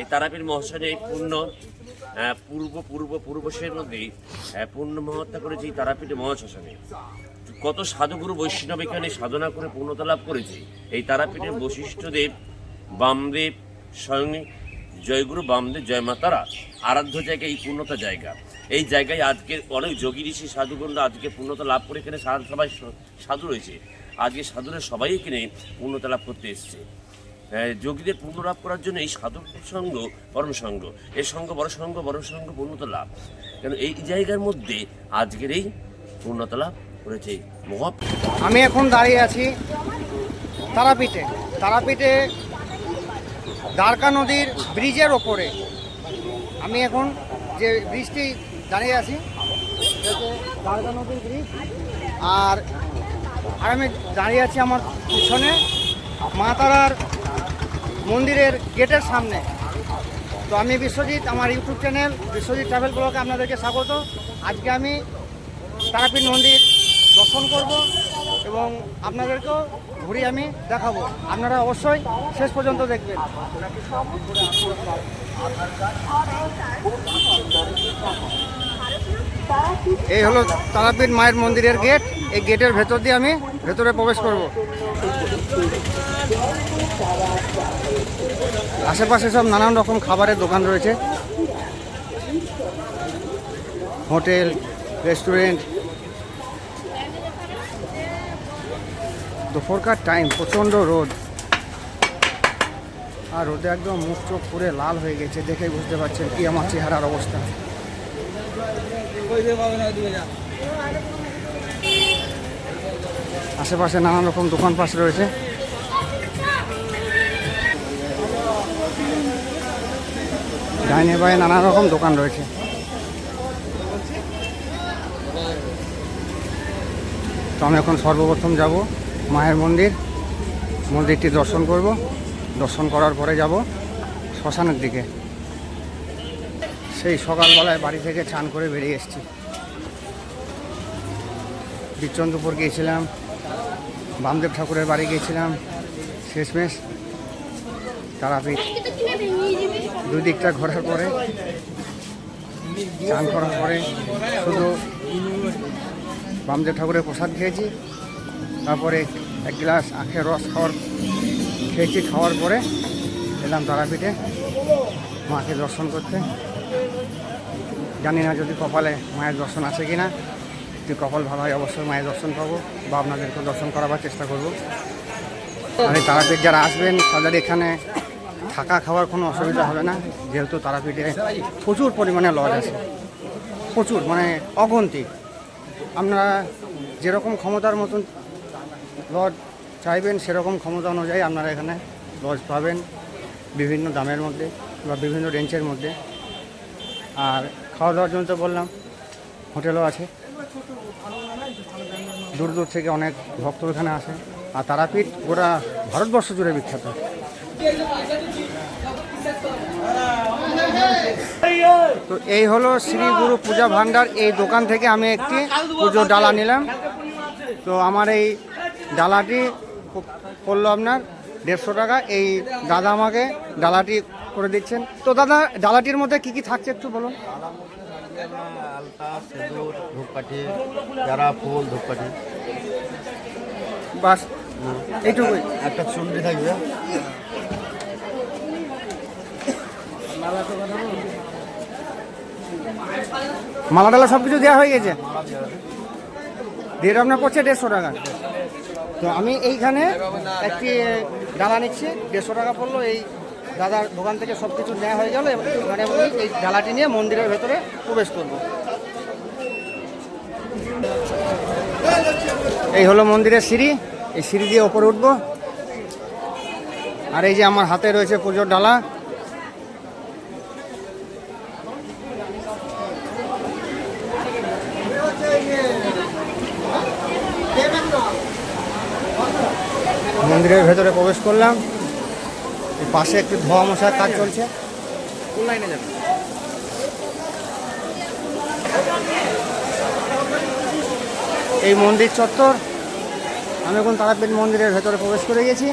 এই তারাপীঠ মহাশনে পূর্ণ আহ, পূর্ব পূর্ব পূর্বশের মধ্যে পূর্ণ মহত্যা করেছে এই তারাপীঠ মহাশ্মশানে। কত সাধুগুরু বৈষ্ণব এখানে সাধনা করে পূর্ণতা লাভ করেছে। এই তারাপীঠের বৈশিষ্ট্যদেব বামদেব স্বয়ং জয়গুরু বামদেব জয় মাতারা আরাধ্য জায়গা এই পূর্ণতা জায়গা। এই জায়গায় আজকে অনেক যোগী ঋষি সাধুগন্ধ আজকে পূর্ণতা লাভ করে এখানে সবাই সাধু রয়েছে। আজকে সাধুরা সবাই এখানে পূর্ণতা লাভ করতে এসছে। যোগীদের লাভ করার জন্য এই সাধু সঙ্গ, পরম সঙ্গ এই সঙ্গ বড় সঙ্গ বড় সঙ্গ, পূর্ণতা লাভ। কেন এই জায়গার মধ্যে আজকের এই পূর্ণতা লাভ করেছে আমি এখন দাঁড়িয়ে আছি তারাপীঠে। তারাপীঠে দ্বারকা নদীর ব্রিজের ওপরে। আমি এখন যে ব্রিজটি দাঁড়িয়ে আছি দ্বারকা নদীর ব্রিজ আর আর আমি দাঁড়িয়ে আছি আমার পিছনে। মা তারার মন্দিরের গেটের সামনে। তো আমি বিশ্বজিৎ, আমার ইউটিউব চ্যানেল বিশ্বজিৎ ট্রাভেল ব্লগে আপনাদেরকে স্বাগত। আজকে আমি তারাপীঠ মন্দির দর্শন করব এবং আপনাদেরকেও ঘুরে আমি দেখাবো। আপনারা অবশ্যই শেষ পর্যন্ত দেখবেন। এই হলো তারাপীঠ মায়ের মন্দিরের গেট। এই গেটের ভেতর দিয়ে আমি ভেতরে প্রবেশ করব। আশেপাশে সব নানান রকম খাবারের দোকান রয়েছে। Hotel, restaurant. দুপুরকার টাইম, প্রচণ্ড রোদ। আর রোদে একদম মুখ চোখ পুরে লাল হয়ে গেছে দেখে বুঝতে পারছেন কি আমার চেহারার অবস্থা। আশেপাশে নানান রকম দোকান পাশ রয়েছে। ডাইনে বায়ে নানা রকম দোকান রয়েছে। তো আমি এখন সর্বপ্রথম যাব মায়ের মন্দির। মন্দিরটি দর্শন করব। দর্শন করার পরে যাব শ্মশানের দিকে। সেই সকালবেলায় বাড়ি থেকে চান করে বেরিয়ে এসেছি। বিচন্দ্রপুর গিয়েছিলাম। বামদেব ঠাকুরের বাড়ি গিয়েছিলাম। শেষমেশ তারাপীঠ। দুই দিকটা ঘোরার পরে, চান করার পরে শুধু বামদেব ঠাকুরের প্রসাদ খেয়েছি। তারপরে এক গ্লাস আখের রস খাওয়ার খেয়েছি। খাওয়ার পরে এলাম তারাপীঠে মাকে দর্শন করতে। জানি না যদি কপালে মায়ের দর্শন আছে কি না যদি কপাল ভালো হয় অবশ্যই মায়ের দর্শন পাবো বা আপনাদেরকে দর্শন করাবার চেষ্টা করব। আর এই তারাপীঠ যারা আসবেন, তাদের এখানে থাকা খাওয়ার কোনো অসুবিধা হবে না, যেহেতু তারাপীঠে প্রচুর পরিমাণে লজ আছে। প্রচুর মানে অগন্তি। আপনারা যেরকম ক্ষমতার মতন লজ চাইবেন, সেরকম ক্ষমতা অনুযায়ী আপনারা এখানে লজ পাবেন বিভিন্ন দামের মধ্যে বা বিভিন্ন রেঞ্জের মধ্যে। আর খাওয়া দাওয়ার জন্য তো বললাম, হোটেলও আছে। দূর দূর থেকে অনেক ভক্ত এখানে আসে। আর তারাপীঠ গোটা ভারতবর্ষ জুড়ে বিখ্যাত। তো এই হলো শ্রী গুরু পূজা ভান্ডার এই দোকান থেকে আমি একটি পুজো ডালা নিলাম। তো আমার এই ডালাটি পড়ল আপনার দেড়শো টাকা। এই দাদা আমাকে ডালাটি করে দিচ্ছেন। তো দাদা, ডালাটির মধ্যে কি কি থাকছে একটু বলুন। ধূপকাঠি বাস, এইটুকুই। একটা চুন্ডি থাকবে। মালা ডালা সব কিছু দেওয়া হয়ে গেছে? দেড় আপনার পড়ছে দেড়শো টাকা। তো আমি এইখানে একটি ডালা নিচ্ছি, দেড়শো টাকা পড়ল, এই দাদার দোকান থেকে সব কিছু নেওয়া হয়ে গেল আমি এই ডালাটি নিয়ে মন্দিরের ভেতরে প্রবেশ করব। এই হলো মন্দিরের সিঁড়ি, এই সিঁড়ি দিয়ে ওপরে উঠবো। আর এই যে আমার হাতে রয়েছে পুজোর ডালা মন্দিরের ভেতরে প্রবেশ করলাম। এই পাশে একটু ধোয়া মশার কাজ চলছে। কোন লাইনে যাবে এই মন্দির চত্বর। আমি এখন তারাপীঠ মন্দিরের ভেতরে প্রবেশ করে গেছি।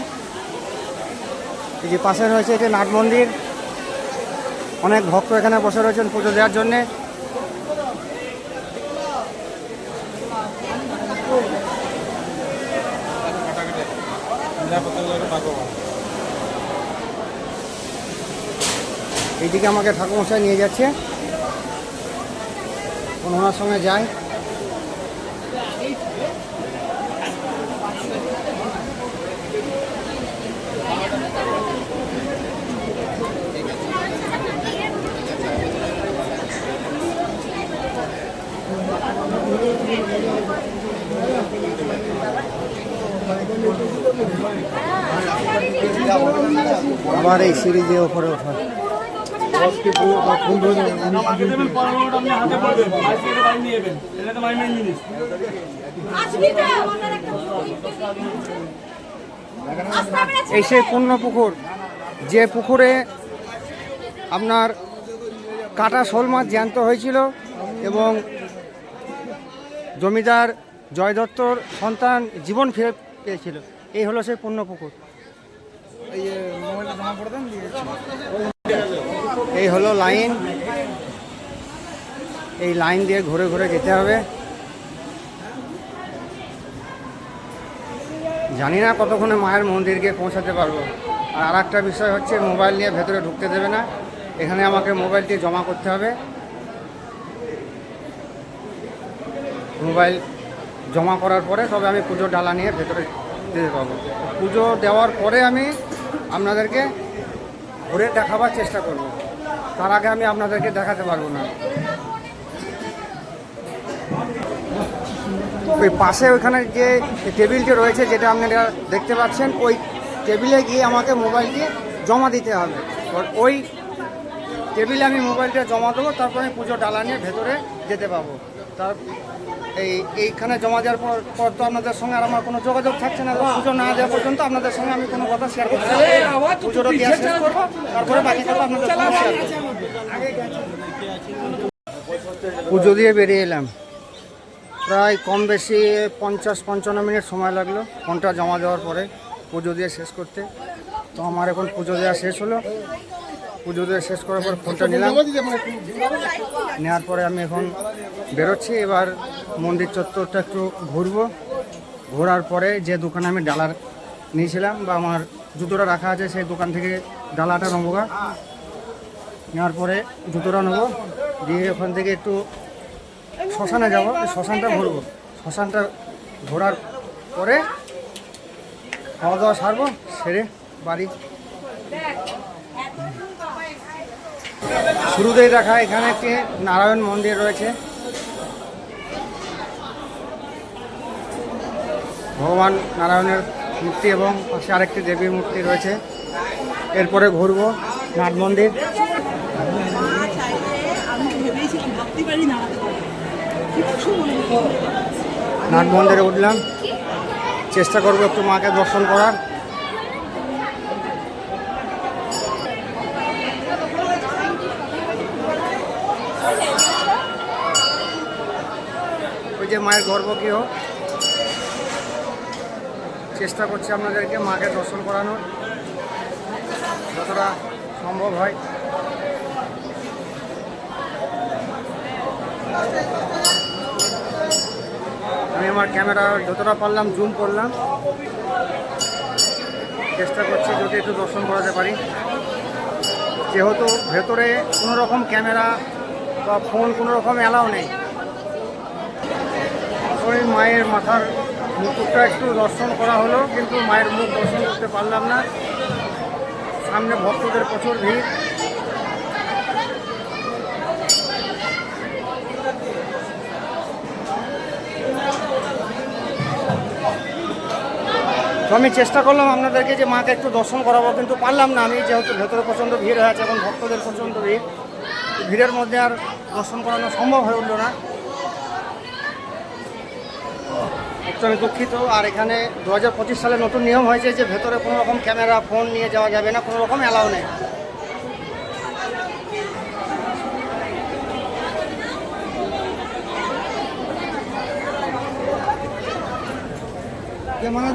এই যে পাশে রয়েছে এটা নাট মন্দির। অনেক ভক্ত এখানে বসে রয়েছেন পুজো দেওয়ার জন্যে। এইদিকে আমাকে ঠাকুরমশাই নিয়ে যাচ্ছে ওনার সঙ্গে যাই। আবার এই সিঁড়ি দিয়ে ওপরে ওঠা। এই সেই পূর্ণ পুকুর যে পুকুরে আপনার কাটা শোল মাছ জ্যান্ত হয়েছিল এবং জমিদার জয় দত্তর সন্তান জীবন ফিরে পেয়েছিল। এই হলো সেই এই হলো লাইন। এই লাইন দিয়ে ঘুরে ঘুরে যেতে হবে। জানি না কতক্ষণে মায়ের মন্দিরকে পৌঁছাতে পারব। আর আর একটা বিষয় হচ্ছে, মোবাইল নিয়ে ভেতরে ঢুকতে দেবে না। এখানে আমাকে মোবাইলটি জমা করতে হবে। মোবাইল জমা করার পরে তবে আমি পুজোর ডালা নিয়ে ভেতরে যেতে পারব। পুজো দেওয়ার পরে আমি আপনাদেরকে ঘুরে দেখাবার চেষ্টা করব। তার আগে আমি আপনাদেরকে দেখাতে পারব না। ওই পাশে ওইখানে যে টেবিলটি রয়েছে, যেটা আপনারা দেখতে পাচ্ছেন, ওই টেবিলে গিয়ে আমাকে মোবাইলটি জমা দিতে হবে। ওই টেবিলে আমি মোবাইলটা জমা দেবো, তারপর আমি পুজো ডালা নিয়ে ভেতরে যেতে পাবো তার এই এইখানে জমা দেওয়ার পর পর তো আপনাদের সঙ্গে আর আমার কোনো যোগাযোগ থাকছে না পুজো না দেওয়া পর্যন্ত আপনাদের সঙ্গে আমি কোনো কথা শেয়ার করতে। পুজোটা দেওয়া শেষ করব তারপরে বাকি কথা আপনাদের সঙ্গে শেয়ার করব। পুজো দিয়ে বেরিয়ে এলাম। প্রায় কম বেশি পঞ্চাশ পঞ্চান্ন মিনিট সময় লাগল ফোনটা জমা দেওয়ার পরে পুজো দিয়ে শেষ করতে। তো আমার এখন পুজো দেওয়া শেষ হলো। পুজো দিয়ে শেষ করার পর ফোনটা নিলাম। নেওয়ার পরে আমি এখন বেরোচ্ছি। এবার মন্দির চত্বরটা একটু ঘুরবো। ঘোরার পরে যে দোকানে আমি ডালার নিয়েছিলাম বা আমার জুতোটা রাখা আছে সেই দোকান থেকে ডালাটা নেব গা। নেওয়ার পরে জুতোটা নেব। দিয়ে ওখান থেকে একটু শ্মশানে যাব। শ্মশানটা ঘুরবো। শ্মশানটা ঘোরার পরে খাওয়া দাওয়া সারবো সেরে বাড়ি শুরুতেই দেখা এখানে একটি নারায়ণ মন্দির রয়েছে। ভগবান নারায়ণের মূর্তি এবং পাশে আরেকটি দেবীর মূর্তি রয়েছে। এরপরে ঘুরবো নাট মন্দির। মনে নাট মন্দিরে উঠলাম। চেষ্টা করব একটু মাকে দর্শন করার। মায়ের গর্ভগৃহ চেষ্টা করছি আপনাদেরকে মাকে দর্শন করানোর, যতটা সম্ভব হয়। আমি আমার ক্যামেরা যতটা পারলাম, জুম করলাম। চেষ্টা করছি যদি একটু দর্শন করাতে পারি। যেহেতু ভেতরে কোনো রকম ক্যামেরা বা ফোন কোনো রকম অ্যালাউ নেই। ওই মায়ের মাথার মুকুটটা একটু দর্শন করা হলো, কিন্তু মায়ের মুখ দর্শন করতে পারলাম না। সামনে ভক্তদের প্রচুর ভিড়। তো আমি চেষ্টা করলাম আপনাদেরকে যে মাকে একটু দর্শন করাবো, কিন্তু পারলাম না। আমি যেহেতু ভেতরে প্রচণ্ড ভিড় হয়ে আছে এখন ভক্তদের প্রচণ্ড ভিড়, ভিড়ের মধ্যে আর দর্শন করানো সম্ভব হয়ে উঠল না। আমি দুঃখিত। আর এখানে দু হাজার পঁচিশ সালে নতুন নিয়ম হয়েছে যে ভেতরে কোনো রকম ক্যামেরা ফোন নিয়ে যাওয়া যাবে না কোনো রকম অ্যালাউ নেই।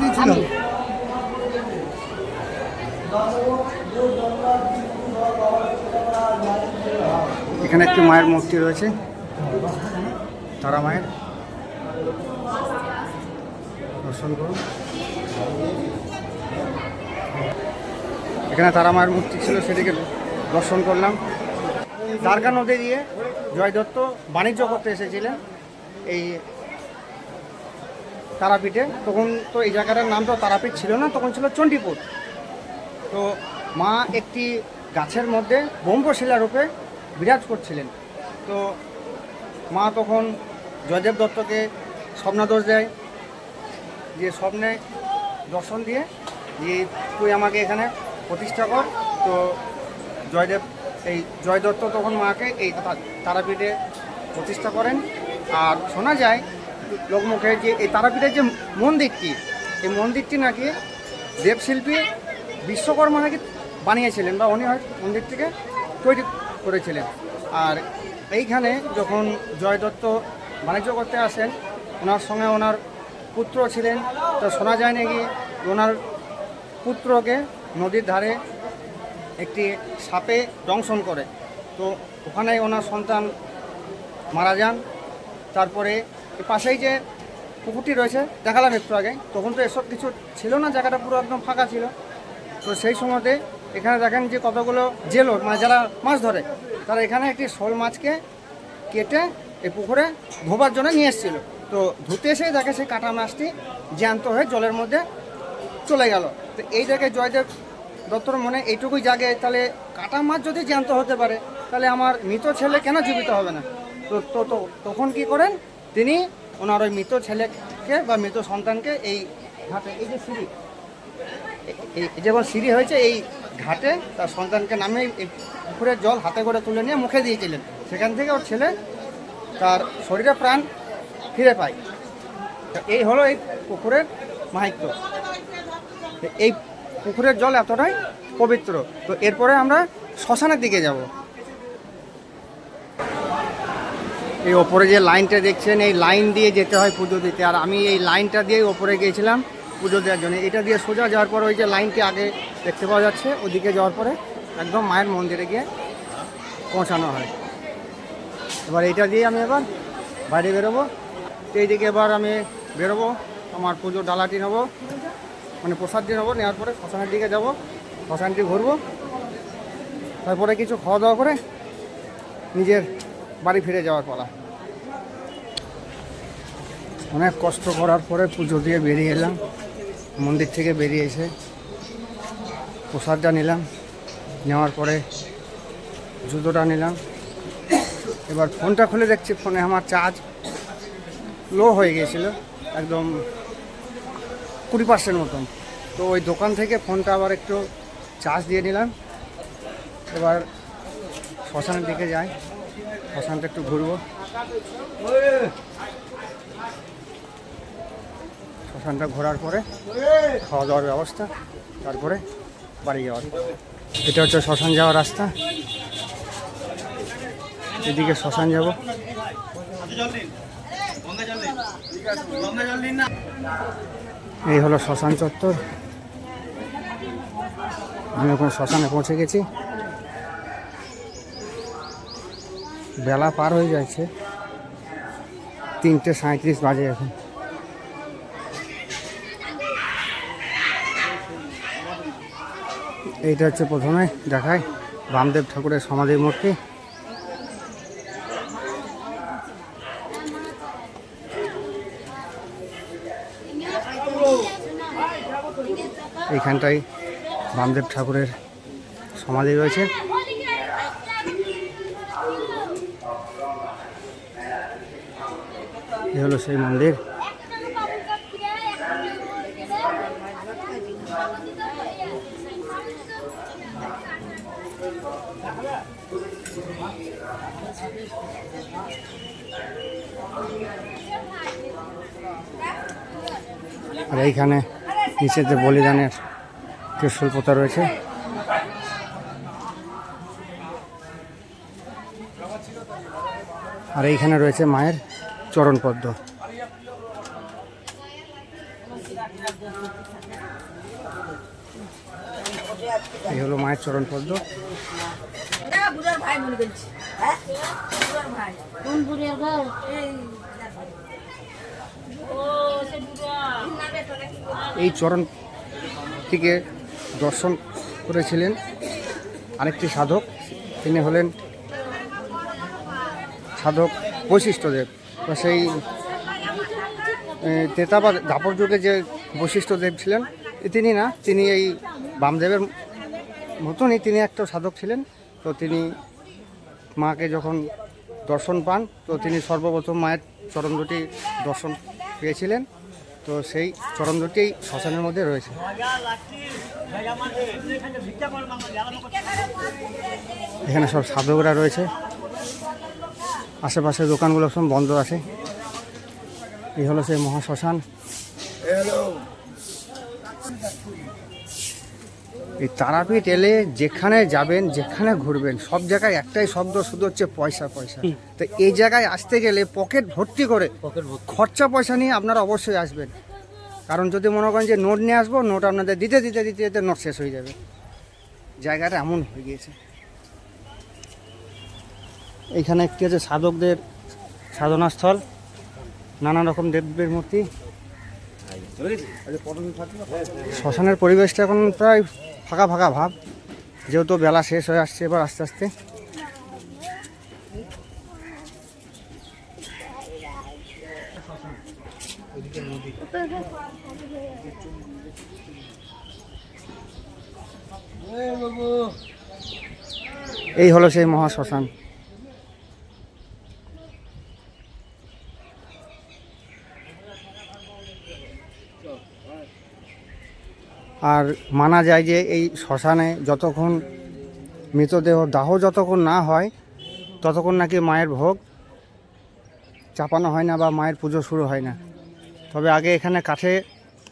দিয়েছিল এখানে একটি মায়ের মূর্তি রয়েছে। তারা মায়ের। দর্শন করুন। এখানে তারা মায়ের মূর্তি ছিল, সেটিকে দর্শন করলাম। দ্বারকা নদী দিয়ে জয় দত্ত বাণিজ্য করতে এসেছিলেন এই তারাপীঠে। তখন তো এই জায়গাটার নাম তো তারাপীঠ ছিল না, তখন ছিল চণ্ডীপুর। তো মা একটি গাছের মধ্যে ব্রহ্মশিলা রূপে বিরাজ করছিলেন। তো মা তখন জয়দেব দত্তকে স্বপ্নাদোষ দেয় যে স্বপ্নে দর্শন দিয়ে যে তুই আমাকে এখানে প্রতিষ্ঠা কর। তো জয়দেব, এই জয় দত্ত তখন মাকে এই তারাপীঠে প্রতিষ্ঠা করেন। আর শোনা যায়, লোকমুখে যে এই তারাপীঠের যে মন্দিরটি, এই মন্দিরটি নাকি দেবশিল্পী বিশ্বকর্মা নাকি বানিয়েছিলেন, বা উনি হয় মন্দিরটিকে তৈরি করেছিলেন। আর এইখানে যখন জয় দত্ত বাণিজ্য করতে আসেন, ওনার সঙ্গে ওনার পুত্র ছিলেন। তো শোনা যায় নাকি ওনার পুত্রকে নদীর ধারে একটি সাপে দংশন করে। তো ওখানে ওনার সন্তান মারা যান। তারপরে পাশেই যে পুকুরটি রয়েছে, দেখালাম একটু আগে। তখন তো এসব কিছু ছিল না, জায়গাটা পুরো একদম ফাঁকা ছিল। তো সেই সময়তে এখানে দেখেন যে কতগুলো জেলোর মানে যারা মাছ ধরে, তারা এখানে একটি শোল মাছকে কেটে এই পুকুরে ধোবার জন্য নিয়ে এসেছিল। তো ধুতে এসে দেখে সেই কাটা মাছটি জ্যান্ত হয়ে জলের মধ্যে চলে গেল। তো এই জায়গায় জয়দেব দত্তর মনে, এইটুকুই জাগে, তাহলে কাটা মাছ যদি জ্যান্ত হতে পারে, তাহলে আমার মৃত ছেলে কেন জীবিত হবে না? তো তো তখন কি করেন? তিনি ওনার ওই মৃত ছেলেকে বা মৃত সন্তানকে এই ঘাটে, এই যে সিঁড়ি, এই- যেমন সিঁড়ি হয়েছে, এই ঘাটে তার সন্তানকে নামে পুকুরের জল হাতে করে তুলে নিয়ে মুখে দিয়েছিলেন সেখান থেকে ওর ছেলে তার শরীরে প্রাণ ফিরে পাই। এই হলো এই পুকুরের মাহাত্য। এই পুকুরের জল এতটাই পবিত্র। তো এরপরে আমরা শ্মশানের দিকে যাব। এই ওপরে যে লাইনটা দেখছেন, এই লাইন দিয়ে যেতে হয় পুজো দিতে। আর আমি এই লাইনটা দিয়ে ওপরে গিয়েছিলাম পুজো দেওয়ার জন্য। এটা দিয়ে সোজা যাওয়ার পর ওই যে লাইনটি আগে দেখতে পাওয়া যাচ্ছে, ওদিকে যাওয়ার পরে একদম মায়ের মন্দিরে গিয়ে পৌঁছানো হয়। এবার এটা দিয়ে আমি এবার বাইরে বেরোবো। তো এইদিকে এবার আমি বেরোবো, আমার পুজোর ডালাটি নেব মানে প্রসাদটি নেব, নেওয়ার পরে শ্মশানের দিকে যাব, শ্মশানটি ঘুরবো, তারপরে কিছু খাওয়া দাওয়া করে নিজের বাড়ি ফিরে যাওয়ার পালা। অনেক কষ্ট করার পরে পুজো দিয়ে বেরিয়ে এলাম, মন্দির থেকে বেরিয়ে এসে প্রসাদটা নিলাম, নেওয়ার পরে জুতোটা নিলাম। এবার ফোনটা খুলে দেখছি, ফোনে আমার চার্জ লো হয়ে গিয়েছিল, একদম কুড়ি পার্সেন্ট মতন। তো ওই দোকান থেকে ফোনটা আবার একটু চার্জ দিয়ে নিলাম। এবার শ্মশানের দিকে যাই, শ্মশানটা একটু ঘুরবো। শ্মশানটা ঘোরার পরে খাওয়া দাওয়ার ব্যবস্থা, তারপরে বাড়ি যাওয়ার। এটা হচ্ছে শ্মশান যাওয়ার রাস্তা। এদিকে শ্মশান যাব। এই হলো শ্মশান চত্বর। আমি এখন শ্মশানে পৌঁছে গেছি। বেলা পার হয়ে যাচ্ছে। তিনটে সাঁত্রিশ বাজে এখন। এইটা হচ্ছে প্রথমে দেখায়। রামদেব ঠাকুরের সমাধির মূর্তি এইখানটায় বামদেব ঠাকুরের সমাধি রয়েছে। এই হলো সেই মন্দির। আর এইখানে নিচে যে বলিদানের ত্রিশূল পোতা রয়েছে। আর এইখানে রয়েছে মায়ের চরণ পদ্ম। এই হলো মায়ের চরণ পদ্ম। ভাই মনে করছি। কোন বুড়িয়ার ঘর এই চরণ থেকে দর্শন করেছিলেন আরেকটি সাধক, তিনি হলেন সাধক বৈশিষ্ট্যদেব। তো সেই তেতা বা দাপর যুগে যে বৈশিষ্ট্যদেব ছিলেন তিনি না, তিনি এই বামদেবের মতনই তিনি একটা সাধক ছিলেন। তো তিনি মাকে যখন দর্শন পান, তো তিনি সর্বপ্রথম মায়ের চরণ দুটি দর্শন পেয়েছিলেন। তো সেই চরম দুটি শ্মশানের মধ্যে রয়েছে। এখানে সব সাধকরা রয়েছে। আশেপাশে দোকানগুলো সব বন্ধ আছে। এই হলো সেই মহাশ্মশান। এই তারাপীঠ এলে যেখানে যাবেন যেখানে ঘুরবেন সব জায়গায় একটাই শব্দ শুধু হচ্ছে পয়সা পয়সা। তো এই জায়গায় আসতে গেলে পকেট ভর্তি করে খরচা পয়সা নিয়ে আপনারা অবশ্যই আসবেন। কারণ যদি মনে করেন যে নোট নিয়ে আসব নোট আপনাদের দিতে দিতে দিতে দিতে নোট শেষ হয়ে যাবে। জায়গাটা এমন হয়ে গিয়েছে। এইখানে একটি আছে সাধকদের সাধনাস্থল। নানা রকম দেবদেবীর মূর্তি। শ্মশানের পরিবেশটা এখন প্রায় ফাঁকা ফাঁকা ভাব। যেহেতু বেলা শেষ হয়ে আসছে এবার আস্তে আস্তে। এই হলো সেই মহা আর মানা যায় যে এই শ্মশানে যতক্ষণ মৃতদেহ, দাহ যতক্ষণ না হয়, ততক্ষণ নাকি মায়ের ভোগ চাপানো হয় না বা মায়ের পুজো শুরু হয় না। তবে আগে এখানে কাঠে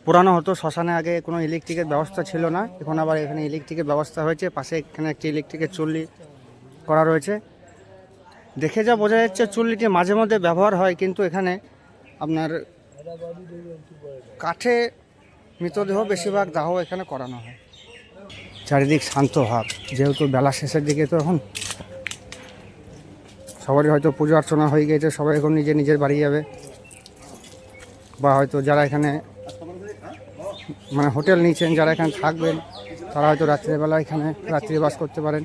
পোড়ানো হতো, শ্মশানে আগে কোনো ইলেকট্রিকের ব্যবস্থা ছিল না। এখন আবার এখানে ইলেকট্রিকের ব্যবস্থা হয়েছে, পাশে এখানে একটি ইলেকট্রিকের চুল্লি করা রয়েছে। দেখে যা বোঝা যাচ্ছে চুল্লিটি মাঝে মধ্যে ব্যবহার হয়, কিন্তু এখানে আপনার কাঠে মৃতদেহ বেশিরভাগ দাহ এখানে করানো হয়। চারিদিক শান্ত ভাব যেহেতু বেলা শেষের দিকে তো এখন। সবারই হয়তো পুজো অর্চনা হয়ে গিয়েছে সবাই এখন নিজে নিজের বাড়ি যাবে। বা হয়তো যারা এখানে মানে হোটেল নিয়েছেন যারা এখানে থাকবেন তারা হয়তো রাত্রিবেলা এখানে রাত্রিবাস করতে পারেন।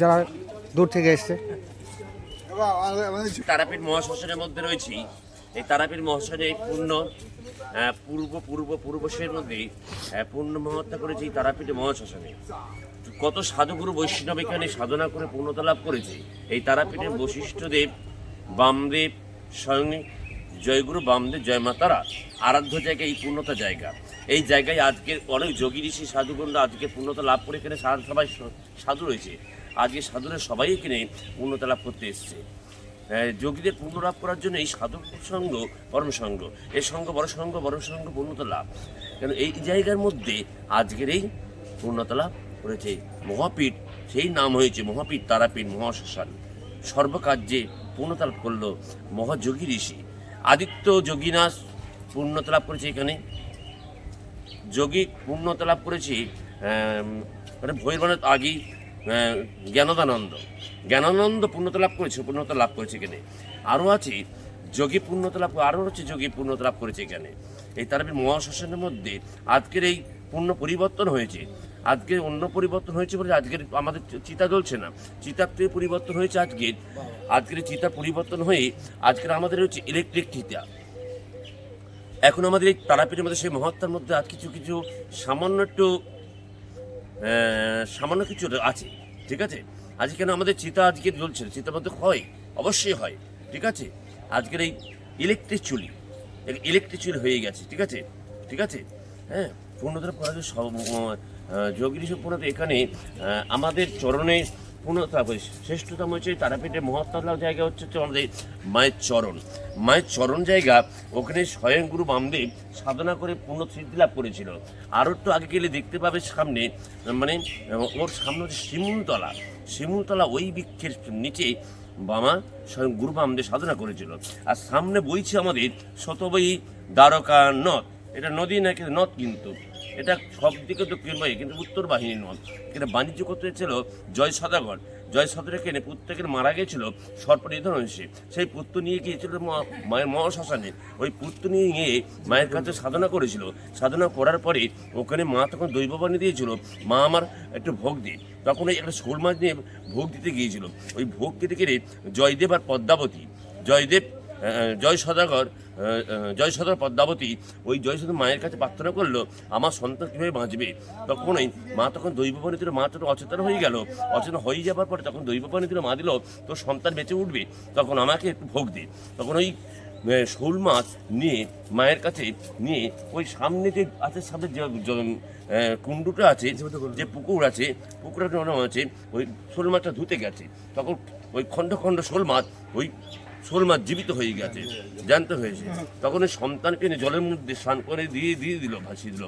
যারা দূর থেকে এসছে। তারাপীঠ মহাশ্মশানের মধ্যে রয়েছি। এই তারাপীঠ মহাশ্মশানে এই পূর্ণ পূর্ব পূর্ব, পূর্বশের মধ্যে পূর্ণ মহত্যা করেছে এই তারাপীঠ মহাশ্মশানে কত সাধুগুরু বৈষ্ণব এখানে সাধনা করে পূর্ণতা লাভ করেছে, এই তারাপীঠের বৈশিষ্ট্যদেব বামদেব স্বয়ং জয়গুরু বামদেব জয় মাতারা আরাধ্য জায়গা এই পূর্ণতা জায়গা। এই জায়গায় আজকে অনেক যোগী ঋষি সাধুগণরা আজকে পূর্ণতা লাভ করে এখানে সবাই সাধু রয়েছে। আজকে সাধুরা সবাই এখানে পূর্ণতা লাভ করতে এসছে। যোগীদের পূর্ণ লাভ করার জন্য এই সাধক সঙ্গ পরম সঙ্গ এই সঙ্গ বড় সঙ্গ বড় সঙ্গ পূর্ণতা লাভ। কেন এই জায়গার মধ্যে আজকের এই পূর্ণতা লাভ করেছে মহাপীঠ সেই নাম হয়েছে মহাপীঠ তারাপীঠ মহাশ্মশান। সর্বকার্যে পূর্ণতা লাভ করল মহাযোগী ঋষি। আদিত্য যোগীনাথ পূর্ণতা লাভ করেছে এখানে। যোগী পূর্ণতা লাভ করেছে মানে ভৈরবানের আগেই আহ, জ্ঞানদানন্দ। জ্ঞানানন্দ পূর্ণতা লাভ করেছে পূর্ণতা লাভ করেছে এখানে। আরও আছে, যোগী পূর্ণতা লাভ আরও হচ্ছে যোগী পূর্ণতা লাভ করেছে এখানে। এই তারাপীঠ মহাশ্মশানের মধ্যে আজকের এই পূর্ণ পরিবর্তন হয়েছে। আজকে অন্য পরিবর্তন হয়েছে বলে আজকের আমাদের চিতা জ্বলছে না। চিতার থেকে পরিবর্তন হয়েছে আজকের। আজকের চিতা পরিবর্তন হয়ে আজকের আমাদের হচ্ছে ইলেকট্রিক চিতা। এখন আমাদের এই তারাপীঠের মধ্যে সেই মহত্তার মধ্যে আজ কিছু কিছু সামান্য একটু সামান্য কিছু আছে। ঠিক আছে? আজ কেন আমাদের চিতা আজকে জ্বলছে? না, চিতার মধ্যে হয় অবশ্যই হয় ঠিক আছে? আজকের এই ইলেকট্রিক চুলি ইলেকট্রিক চুলি হয়ে গেছে ঠিক আছে? ঠিক আছে? হ্যাঁ পূর্ণতার যে সব যোগী ঋষি পূর্ণতা এখানে আমাদের চরণে পূর্ণতা শ্রেষ্ঠতম হচ্ছে তারাপীঠের মহত্তা জায়গা হচ্ছে হচ্ছে আমাদের মায়ের চরণ। মায়ের চরণ জায়গা ওখানে স্বয়ং গুরু বামদেব সাধনা করে পূর্ণ সিদ্ধি লাভ করেছিল। আরও একটু আগে গেলে দেখতে পাবে সামনে মানে ওর সামনে হচ্ছে শিমুলতলা। শিমুলতলা ওই বৃক্ষের নিচে বামা স্বয়ং গুরু বামদেব সাধনা করেছিল। আর সামনে বইছে আমাদের শতবই দ্বারকা নদ। এটা নদী নাকি নদ কিন্তু? এটা সব দিকে দক্ষিণবাহী কিন্তু উত্তর বাহিনী নয়। এটা বাণিজ্য করতে ছিল জয় সদাগর। জয় সদরে কেনে পুত্রকে মারা গেছিল সর্পনিধন হয়েছে সেই পুত্র নিয়ে গিয়েছিল মায়ের মহাশ্মশানে। ওই পুত্র নিয়ে গিয়ে মায়ের কাছে সাধনা করেছিল। সাধনা করার পরে ওখানে মা তখন দৈববাণী দিয়েছিল, মা আমার একটু ভোগ দিই তখন ওই একটা শোল মাছ নিয়ে ভোগ দিতে গিয়েছিল। ওই ভোগ দিতে গেলে জয়দেব আর পদ্মাবতী। জয়দেব জয় সদাগর জয় সদর পদ্মাবতী ওই জয় সদর মায়ের কাছে প্রার্থনা করল, আমার সন্তান কীভাবে বাঁচবে? তখন ওই মা তখন দৈববাণী দিল মা তখন অচেতন হয়ে গেল। অচেতন হয়ে যাবার পরে তখন দৈববাণী দিল মা দিল, তোর সন্তান বেঁচে উঠবে, তখন আমাকে একটু ভোগ দে। তখন ওই শোল মাছ নিয়ে মায়ের কাছে নিয়ে ওই সামনে যে আছে, সামনে যে কুণ্ডুটা আছে, যে পুকুর আছে পুকুরের আছে, ওই শোল মাছটা ধুতে গেছে। তখন ওই খণ্ড খণ্ড শোল মাছ ওই শোল মাছ জীবিত হয়ে গেছে, জ্যান্ত হয়েছে। তখন ওই সন্তানকে জলের মধ্যে স্নান করে দিয়ে দিয়ে দিল, ভাসিয়ে দিল।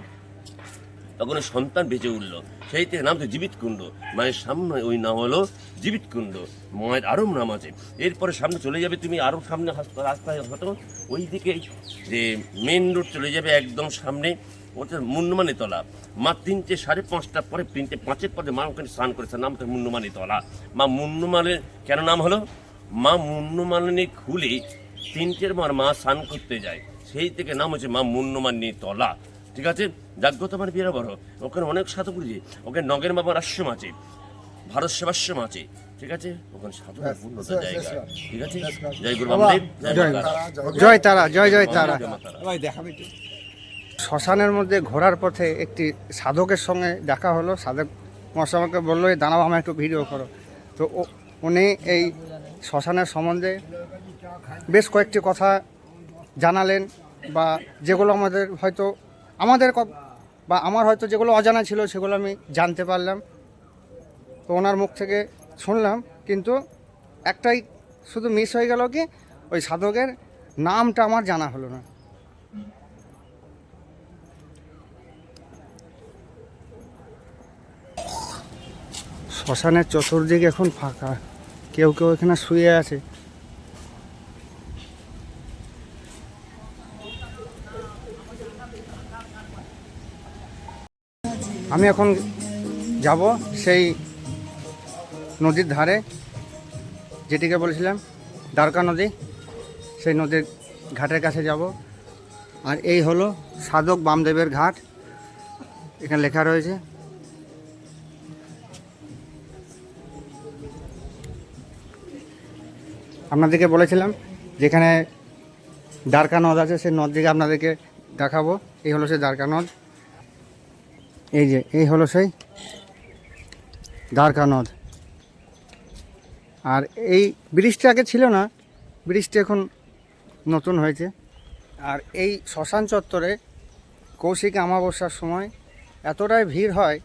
তখন ওই সন্তান বেঁচে উঠল। সেই থেকে নাম তো জীবিত কুণ্ড মায়ের সামনে ওই নাম হলো জীবিত কুণ্ড মায়ের আরও নাম আছে। এরপরে সামনে চলে যাবে, তুমি আরও সামনে রাস্তায় হতো। ওই দিকে যে মেন রোড চলে যাবে একদম সামনে, ওটা মুন্নমানি তলা। মা তিনটে সাড়ে পাঁচটার পরে, তিনটে পাঁচের পরে মা ওখানে স্নান করেছে। নাম তো মুন্নমানি তলা। মা মুন্নমানের কেন নাম হলো? মা মুন্নমালিনী খুলে তিনটের মার মা স্নান করতে যায়। সেই থেকে নাম হচ্ছে মা মুন্নমালিনী তলা। ঠিক আছে? জাগ্রত মানে বিয়ে বড়। ওখানে অনেক সাধু পুজো ওখানে নগের বাবার আশ্রম আছে। ভারত সেবাশ্রম আছে। ঠিক আছে? ওখানে সাধু পূর্ণতা জায়গা। ঠিক আছে? জয় গুরু বামদেব জয় তারা। জয় তারা জয় জয় তারা। জয় মা শ্মশানের মধ্যে ঘোরার পথে একটি সাধকের সঙ্গে দেখা হলো। সাধক মশা আমাকে বলল এই দাঁড়াও আমার একটু ভিডিও করো। তো ও- উনি এই শ্মশানের সম্বন্ধে বেশ কয়েকটি কথা জানালেন বা যেগুলো আমাদের হয়তো আমাদের বা আমার হয়তো যেগুলো অজানা ছিল সেগুলো আমি জানতে পারলাম। তো ওনার মুখ থেকে শুনলাম, কিন্তু একটাই শুধু মিস হয়ে গেল কি, ওই সাধকের নামটা আমার জানা হলো না। শ্মশানের চতুর্দিকে এখন ফাঁকা। কেউ কেউ এখানে শুয়ে আছে। আমি এখন যাব সেই নদীর ধারে, যেটিকে বলেছিলাম, দ্বারকা নদী। সেই নদীর ঘাটের কাছে যাব। আর এই হলো সাধক বামদেবের ঘাট। এখানে লেখা রয়েছে আপনাদেরকে বলেছিলাম, যেখানে দ্বারকা নদ আছে, সেই নদ দিকে আপনাদেরকে দেখাবো। এই হলো সেই দ্বারকা নদ। এই যে, এই হলো সেই দ্বারকা নদ। আর এই ব্রিজটা আগে ছিল না, ব্রিজটা এখন নতুন হয়েছে। আর এই শ্মশান চত্বরে কৌশিক অমাবস্যার সময় এতটাই ভিড় হয়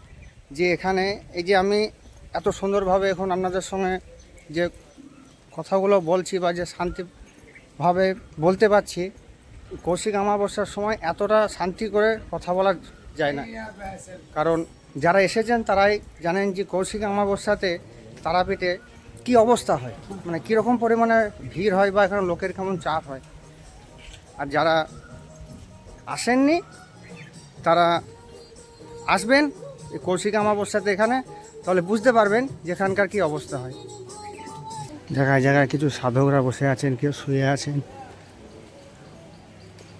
যে এখানে এই যে আমি এত সুন্দরভাবে এখন আপনাদের সঙ্গে যে কথাগুলো বলছি বা যে শান্তিভাবে বলতে পারছি, কৌশিক অমাবস্যার সময় এতটা শান্তি করে কথা বলা যায় না। কারণ যারা এসেছেন তারাই জানেন যে কৌশিক অমাবস্যাতে তারাপীঠে কি অবস্থা হয় মানে কীরকম পরিমাণে ভিড় হয় বা এখানে লোকের কেমন চাপ হয়। আর যারা আসেননি, তারা আসবেন কৌশিক অমাবস্যাতে এখানে, তাহলে বুঝতে পারবেন যে এখানকার কী অবস্থা হয়। জায়গায় জায়গায় কিছু সাধকরা বসে আছেন, কেউ শুয়ে আছেন।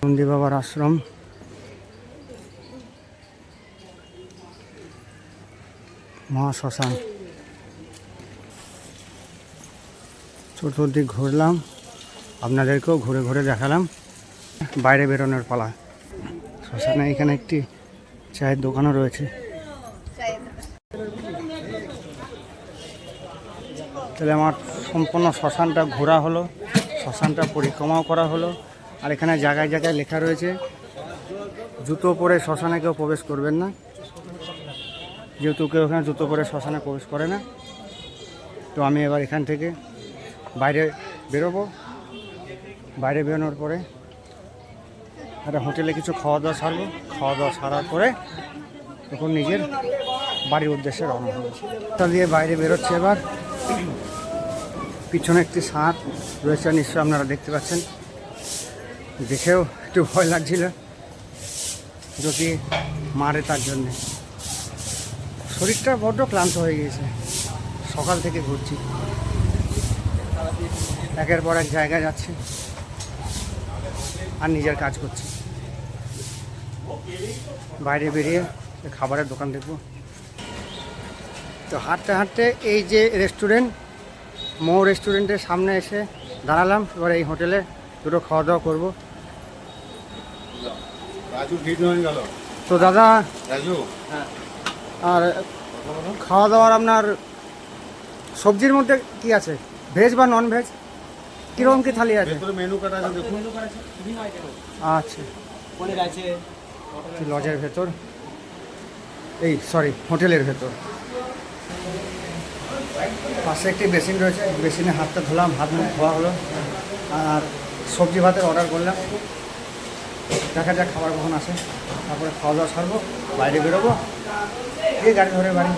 নন্দী বাবার আশ্রম। মহাশ্মশান চতুর্দিক ঘুরলাম, আপনাদেরকেও ঘুরে ঘুরে দেখালাম। বাইরে বেরোনোর পালা। শ্মশানে এখানে একটি চায়ের দোকানও রয়েছে। তাহলে আমার সম্পূর্ণ শ্মশানটা ঘোরা হলো, শ্মশানটা পরিক্রমাও করা হলো, আর এখানে জায়গায় জায়গায় লেখা রয়েছে, জুতো পরে শ্মশানে কেউ প্রবেশ করবেন না। যেহেতু কেউ এখানে জুতো পরে শ্মশানে প্রবেশ করে না, তো আমি এবার এখান থেকে বাইরে বেরোবো। বাইরে বেরোনোর পরে একটা হোটেলে কিছু খাওয়া দাওয়া সারবো। খাওয়া দাওয়া সারার পরে তখন নিজের বাড়ির উদ্দেশ্যে রওনা হব। তা দিয়ে বাইরে বেরোচ্ছে এবার। পিছনে একটি সাপ রয়েছে নিশ্চয় আপনারা দেখতে পাচ্ছেন। দেখেও একটু ভয় লাগছিল যদি মারে তার জন্যে। শরীরটা বড্ড ক্লান্ত হয়ে গিয়েছে। সকাল থেকে ঘুরছি। একের পর এক জায়গায় যাচ্ছি আর নিজের কাজ করছি। বাইরে বেরিয়ে খাবারের দোকান দেখব। তো হাঁটতে হাঁটতে এই যে রেস্টুরেন্ট মৌ রেস্টুরেন্টের সামনে এসে দাঁড়ালাম। এবার এই হোটেলে দুটো খাওয়া দাওয়া করব। রাজু ভিড় হয়ে গেল? তো দাদা আর খাওয়া দাওয়ার আপনার সবজির মধ্যে কি আছে? ভেজ বা নন ভেজ কীরকম কি থালি আছে? মেনু কাটা আছে দেখুন। আচ্ছা। লজের ভেতর। এই সরি হোটেলের ভেতর। পাশে একটি বেসিন রয়েছে। বেসিনে হাতটা ধুলাম, হাত মুখ ধোয়া হলো। আর সবজি ভাতের অর্ডার করলাম। দেখা যাক খাবার কখন আসে। তারপরে খাওয়া দাওয়া ছাড়বো বাইরে বেরোবো। এই গাড়ি ধরে বাড়ি।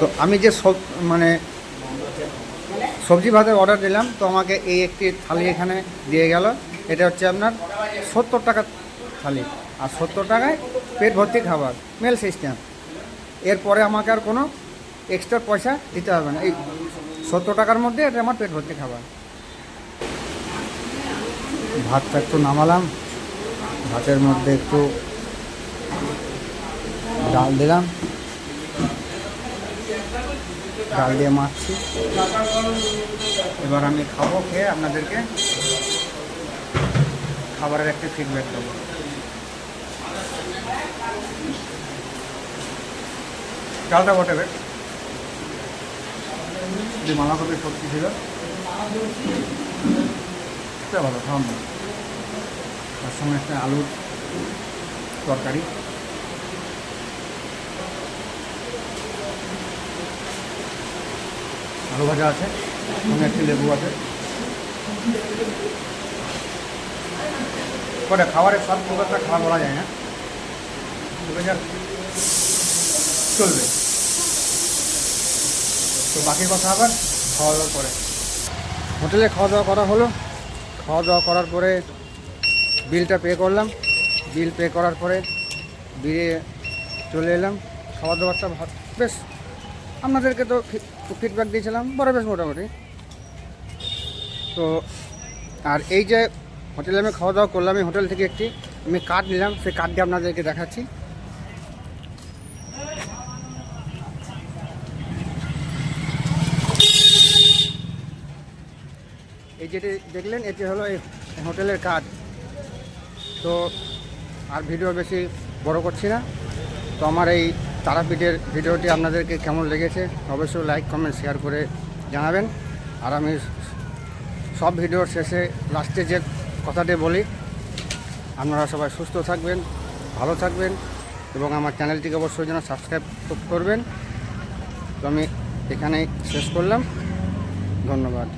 তো আমি যে সব মানে সবজি ভাতের অর্ডার দিলাম, তো আমাকে এই একটি থালি এখানে দিয়ে গেল। এটা হচ্ছে আপনার সত্তর টাকা থালি। আর সত্তর টাকায় পেট ভর্তি খাবার মেল সিস্টেম এরপরে আমাকে আর কোনো এক্সট্রা পয়সা দিতে হবে না। এই সত্তর টাকার মধ্যে এটা আমার পেট ভর্তি খাবার। ভাতটা একটু নামালাম, ভাতের মধ্যে একটু ডাল দিলাম। ডাল দিয়ে মারছি এবার আমি খাব, খেয়ে আপনাদেরকে খাবারের একটা ফিডব্যাক দেবো। ডালটা বটে বেশ যে মালাকপির সবজি ছিল এটা ভালো, খাওয়ান। তার সঙ্গে একটা আলুর তরকারি। আলু ভাজা আছে, সঙ্গে একটি লেবু আছে। কটা খাবারের সব একটা খাওয়া বলা যায় না। চলবে। তো বাকি কথা আবার খাওয়া দাওয়ার পরে হোটেলে খাওয়া দাওয়া করা হলো। খাওয়া দাওয়া করার পরে বিলটা পে করলাম। বিল পে করার পরে বেরিয়ে চলে এলাম। খাওয়া দাওয়াটা ভা- বেশ, আপনাদেরকে তো ফিডব্যাক দিয়েছিলাম। বড় বেশ মোটামুটি। তো আর এই যে হোটেলে আমি খাওয়া দাওয়া করলাম, এই হোটেল থেকে একটি আমি কার্ড নিলাম। সেই কার্ডটি আপনাদেরকে দেখাচ্ছি। যেটি দেখলেন, এটি হলো এই হোটেলের কাজ। তো আর ভিডিও বেশি বড় করছি না। তো আমার এই তারাপীঠের ভিডিওটি আপনাদেরকে কেমন লেগেছে, অবশ্যই লাইক, কমেন্ট, শেয়ার করে জানাবেন। আর আমি সব ভিডিওর শেষে, লাস্টে যে কথাটি বলি, আপনারা সবাই সুস্থ থাকবেন, ভালো থাকবেন এবং আমার চ্যানেলটিকে অবশ্যই যেন সাবস্ক্রাইব করবেন। তো আমি এখানেই শেষ করলাম। ধন্যবাদ।